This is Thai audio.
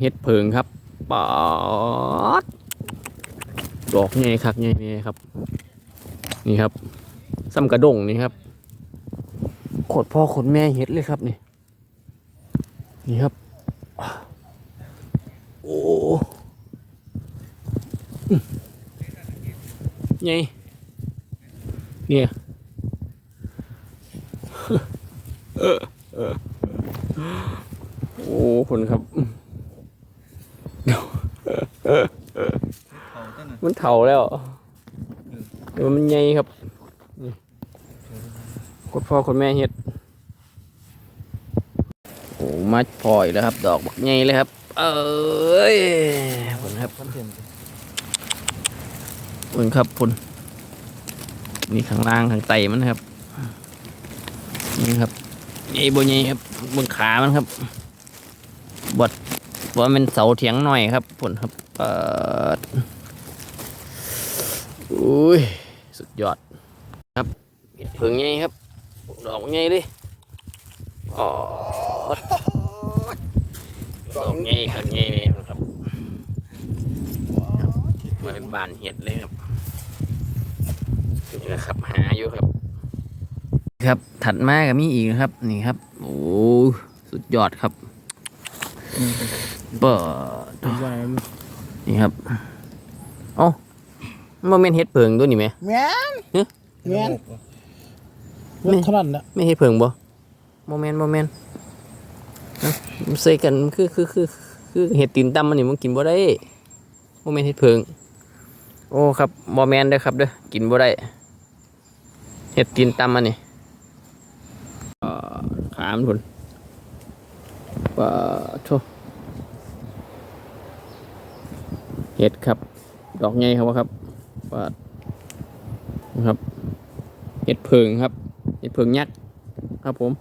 เห็ดเพิงครับปอดดอกใหญ่คักใหญ่นี่ครับ นี่ครับซ้ำกระด้งนี่ครับขดพ่อขดแม่เห็ดเลยครับนี่ นี่ครับ โอ้อื้อใหญ่เนี่ยเออเออโอ้คนครับ เขาต้นน่ะมันเถ่าแล้วเดี๋ยวมันใหญ่ครับนี่คุณพ่อคุณแม่เฮ็ดโอ้มาพออีกแล้วครับ ดอกบักใหญ่เลยครับ เอ้ยผลครับคอนเทนต์ผลครับผลนี่ข้างล่างข้างไตมันครับนี่ครับใหญ่บ่ใหญ่ครับบนขามันครับบดว่ามันเสาเถียงหน่อยครับผลครับเปิด อุ้ย สุดยอดครับเห็ดเพิงไงครับ ดอกไงดิอ๋อดอกไงครับไงนี่ครับครับมาเป็นบานเห็ดเลยครับนี่นะครับหาอยู่ครับ ครับถัดมาก็มีอีกนะครับ นี่ครับ โอ้สุดยอดครับเปิดใหญ่นี่ครับ เอ้า มันเป็นเห็ดเพิงตัวนี้ไหมแม่นเอ๊ะแม่นไม่เท่านั้นน่ะไม่เห็ดเพิงบ่โมเมนต์โมเมนต์นะมันใส่กันคือคือคือคือเห็ดตีนตำมันนี่มันกินบ่ได้โมเมนต์เห็ดเพิง โอ้ครับโมเมนต์เด้อครับเด้อกินบ่ได้เห็ดตีนตำมันนี่เอ่อขามนทุนปะโทเห็ดครับ ดอกใหญ่ครับว่าครับ ปาดนะครับเห็ดเพิงครับเห็ดเพิงยักษ์ครับผม